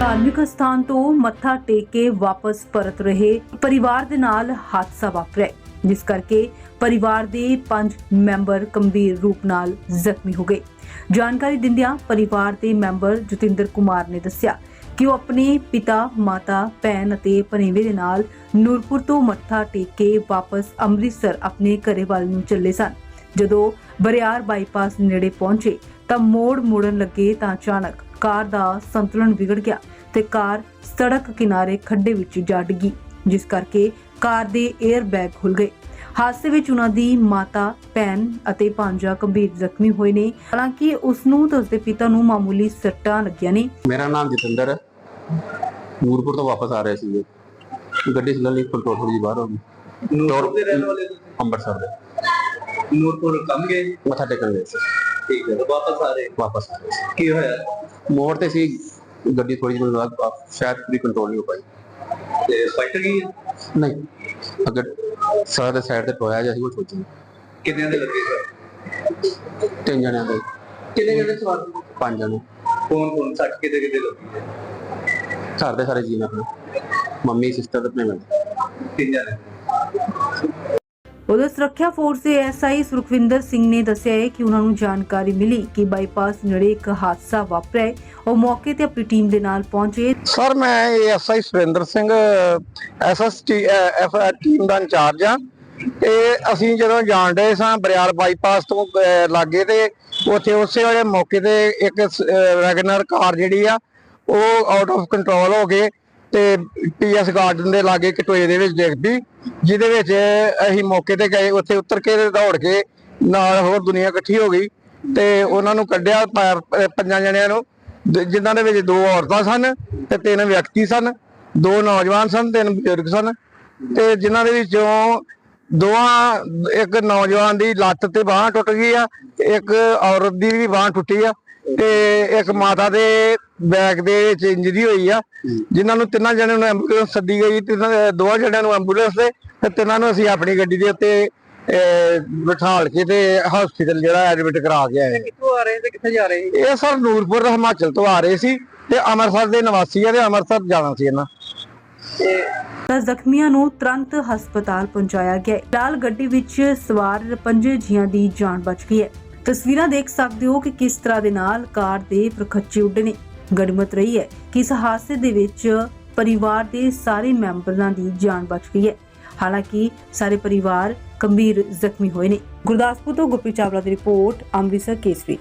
ਧਾਰਮਿਕ ਸਥਾਨ ਤੋਂ ਮੱਥਾ ਟੇਕ ਕੇ ਵਾਪਸ ਪਰਤ ਰਹੇ ਪਰਿਵਾਰ ਦੇ ਨਾਲ ਹਾਦਸਾ ਵਾਪਰਿਆ ਜਿਸ ਕਰਕੇ ਪਰਿਵਾਰ ਦੇ ਪੰਜ ਮੈਂਬਰ ਗੰਭੀਰ ਰੂਪ ਨਾਲ ਜ਼ਖਮੀ ਹੋ ਗਏ। ਜਾਣਕਾਰੀ ਦਿੰਦਿਆਂ ਪਰਿਵਾਰ ਦੇ ਮੈਂਬਰ ਜਤਿੰਦਰ ਕੁਮਾਰ ਨੇ ਦੱਸਿਆ ਕਿ ਉਹ ਆਪਣੇ ਪਿਤਾ, ਮਾਤਾ, ਭੈਣ ਅਤੇ ਭਣੇਵੇਂ ਦੇ ਨਾਲ ਨੂਰਪੁਰ ਤੋਂ ਮੱਥਾ ਟੇਕ ਕੇ ਵਾਪਸ ਅੰਮ੍ਰਿਤਸਰ ਆਪਣੇ ਘਰੇ ਵੱਲ ਨੂੰ ਚੱਲੇ ਸਨ। ਜਦੋਂ ਬਰਿਆਰ ਬਾਈਪਾਸ ਨੇੜੇ ਪਹੁੰਚੇ ਤਾਂ ਮੋੜ ਮੁੜਨ ਲੱਗੇ ਤਾਂ ਅਚਾਨਕ ਕਾਰ ਦਾ ਸੰਤੁਲਨ ਵਿਗੜ ਗਿਆ ਤੇ ਕਾਰ ਸੜਕ ਕਿਨਾਰੇ ਖੱਡੇ ਵਿੱਚ ਜਾ ਡਿੱਗੀ ਜਿਸ ਕਰਕੇ ਕਾਰ ਦੇ 에ਅਰ ਬੈਗ ਖੁੱਲ ਗਏ। ਹਾਦਸੇ ਵਿੱਚ ਉਹਨਾਂ ਦੀ ਮਾਤਾ ਭੈਣ ਅਤੇ ਭਾਂਜਾ ਗੰਭੀਰ ਜ਼ਖਮੀ ਹੋਏ ਨੇ। ਹਾਲਾਂਕਿ ਉਸ ਨੂੰ ਤੇ ਉਸਦੇ ਪਿਤਾ ਨੂੰ ਮਾਮੂਲੀ ਸੱਟਾਂ ਲੱਗੀਆਂ ਨੇ। ਮੇਰਾ ਨਾਮ ਜਤਿੰਦਰ ਹੈ। ਨੂਰਪੁਰ ਤੋਂ ਵਾਪਸ ਆ ਰਹੇ ਸੀਗੇ ਗੱਡੀ ਸਲਲੀ ਕੰਟਰੋਲ ਥੋੜੀ ਜਿਹੀ ਬਾਹਰ ਹੋ ਗਈ। ਨੂਰਪੁਰ ਦੇ ਰਹਿਣ ਵਾਲੇ ਤੁਸੀਂ? ਅੰਮ੍ਰਿਤਸਰ ਦੇ। ਨੂਰਪੁਰ ਕੰਮ ਗਏ? ਮੱਥਾ ਟੇਕਣ ਗਏ ਸੀ। ਠੀਕ ਹੈ ਵਾਪਸ ਆ ਰਹੇ। ਵਾਪਸ ਆ ਰਹੇ ਸੀ। ਕੀ ਹੋਇਆ? ਮੋੜ ਤੇ ਸੀ ਗੱਡੀ ਥੋੜੀ ਜਿਹੀ ਬਾਅਦ ਸ਼ਾਇਦ ਪੂਰੀ ਕੰਟਰੋਲ ਨਹੀਂ ਹੋ ਪਾਈ। ਤੇ ਫਾਈਟ ਗਈ ਨਹੀਂ ਅਗਰ ਸਾਰਾ ਦੇ ਸਾਈਡ ਤੇ ਟੋਇਆ ਜਿਹਾ ਸੀ ਉਹ ਸੋਚੀ। ਕਿੰਨਿਆਂ ਦੇ ਲੱਗੇ ਸਰ? ਤਿੰਨ ਜਣਿਆਂ ਦੇ। ਕਿੰਨੇ ਜਣੇ ਸਵਾਰ ਸੀ? ਪੰਜ ਜਣੇ। ਕੌਣ ਕੌਣ? ਸੱਟ ਕਿਤੇ ਕਿਤੇ ਲੱਗੀ ਹੈ ਘਰ ਦੇ ਸਾਰੇ ਜੀਅ ਮੰਮੀ ਸਿਸਟਰ ਤੇ ਭੈਣ। ਤਿੰਨ ਜਣੇ। ਉਧਰ ਸੁਰੱਖਿਆ ਫੋਰਸ ਦੇ ਐਸਆਈ ਸੁਖਵਿੰਦਰ ਸਿੰਘ ਨੇ ਦੱਸਿਆ ਹੈ ਕਿ ਉਹਨਾਂ ਨੂੰ ਜਾਣਕਾਰੀ ਮਿਲੀ ਕਿ ਬਾਈਪਾਸ ਨੇੜੇ ਇੱਕ ਹਾਦਸਾ ਵਾਪਰਿਆ ਹੈ। ਉਹ ਮੌਕੇ ਤੇ ਆਪਣੀ ਟੀਮ ਦੇ ਨਾਲ ਪਹੁੰਚੇ। ਸਰ, ਮੈਂ SI Surinder Singh, SST team ਦਾ ਇੰਚਾਰਜ ਆ ਤੇ ਅਸੀਂ ਜਦੋਂ ਜਾਣ ਰਹੇ ਸਾਂ ਬਰਿਆਲ ਬਾਈਪਾਸ ਤੋਂ ਲਾਗੇ ਤੇ, ਉੱਥੇ ਉਸੇ ਵੇਲੇ ਮੌਕੇ ਤੇ ਇੱਕ ਵੈਗਨਰ ਕਾਰ ਜਿਹੜੀ ਆ, ਉਹ ਆਊਟ ਆਫ ਕੰਟਰੋਲ ਹੋ ਕੇ ਤੇ ਪੀਐਸ ਗਾਰਡਨ ਦੇ ਲਾਗੇ ਕਟੋਏ ਦੇ ਵਿੱਚ ਡਿੱਗ ਜਿਹਦੇ ਵਿੱਚ ਅਸੀਂ ਮੌਕੇ ਤੇ ਗਏ, ਉੱਥੇ ਉਤਰ ਕੇ ਦੌੜ ਕੇ ਨਾਲ ਹੋਰ ਦੁਨੀਆ ਇਕੱਠੀ ਹੋ ਗਈ ਤੇ ਉਹਨਾਂ ਨੂੰ ਕੱਢਿਆ ਪੰਜਾਂ ਜਣਿਆਂ ਨੂੰ, ਜ- ਜਿਨ੍ਹਾਂ ਦੇ ਵਿੱਚ ਦੋ ਔਰਤਾਂ ਸਨ ਤੇ ਤਿੰਨ ਵਿਅਕਤੀ ਸਨ, ਦੋ ਨੌਜਵਾਨ ਸਨ, ਤਿੰਨ ਬਜ਼ੁਰਗ ਸਨ ਤੇ ਜਿਨ੍ਹਾਂ ਦੇ ਵਿੱਚੋਂ ਦੋਵਾਂ, ਇੱਕ ਨੌਜਵਾਨ ਦੀ ਲੱਤ ਤੇ ਬਾਹ ਟੁੱਟ ਗਈ ਆ ਤੇ ਇੱਕ ਔਰਤ ਦੀ ਵੀ ਬਾਹ ਟੁੱਟੀ ਆ। ਤੇ ਇੱਕ ਮਾਤਾ ਦੇ ਬੈਕ ਦੇ ਵਿੱਚ ਇੰਜਰੀ ਹੋਈ ਆ। ਜਿਨ੍ਹਾਂ ਨੂੰ ਤਿੰਨਾਂ ਜਣਿਆਂ ਨੂੰ ਐਂਬੂਲੈਂਸ ਸੱਦੀ ਗਈ ਤਿੰਨਾਂ ਦੇ- ਦੋਵਾਂ ਜਣਿਆਂ ਨੂੰ ਐਂਬੂਲੈਂਸ ਤੇ ਤੇ ਤਿੰਨਾਂ ਨੂੰ ਅਸੀਂ ਆਪਣੀ ਗੱਡੀ ਦੇ ਉੱਤੇ ਬਿਠਾਲ ਕੇ ਤੇ ਹਸਪੀਟਲ ਜਿਹੜਾ ਐਡਮਿਟ ਕਰਾ ਕੇ ਆਏ। ਕਿੱਥੋਂ ਆ ਰਹੇ ਤੇ ਕਿੱਥੇ ਜਾ ਰਹੇ ਇਹ ਸਰ ਨੂਰਪੁਰ ਹਿਮਾਚਲ ਤੋਂ ਆ ਰਹੇ ਸੀ ਤੇ ਅੰਮ੍ਰਿਤਸਰ ਦੇ ਨਿਵਾਸੀ ਆ ਤੇ ਅੰਮ੍ਰਿਤਸਰ ਜਾਣਾ ਸੀ ਇਹਨਾਂ। ਤਾਂ ਜ਼ਖਮੀਆਂ ਨੂੰ ਤੁਰੰਤ ਹਸਪਤਾਲ ਪਹੁੰਚਾਇਆ ਗਿਆ। ਫਿਲਹਾਲ ਗੱਡੀ ਵਿੱਚ ਸਵਾਰ ਪੰਜੇ ਜੀਆਂ ਦੀ ਜਾਨ ਬਚ ਗਈ ਹੈ। ਤਸਵੀਰਾਂ ਦੇਖ ਸਕਦੇ ਹੋ ਕਿ ਕਿਸ ਤਰ੍ਹਾਂ ਦੇ ਨਾਲ ਕਾਰ ਦੇ ਪ੍ਰਖੱਚੇ ਉੱਡੇ ਨੇ। ਗੜਮਤ ਰਹੀ ਹੈ ਕਿ ਇਸ ਹਾਦਸੇ ਦੇ ਵਿੱਚ ਪਰਿਵਾਰ ਦੇ ਸਾਰੇ ਮੈਂਬਰਾਂ ਦੀ ਜਾਨ ਬਚ ਗਈ ਹੈ। ਹਾਲਾਂਕਿ ਸਾਰੇ ਪਰਿਵਾਰ ਗੰਭੀਰ ਜ਼ਖਮੀ ਹੋਏ ਨੇ। ਗੁਰਦਾਸਪੁਰ ਤੋਂ ਗੁਰਪ੍ਰੀਤ ਚਾਵਲਾ ਦੀ ਰਿਪੋਰਟ, ਅੰਮ੍ਰਿਤਸਰ ਕੇਸਰੀ।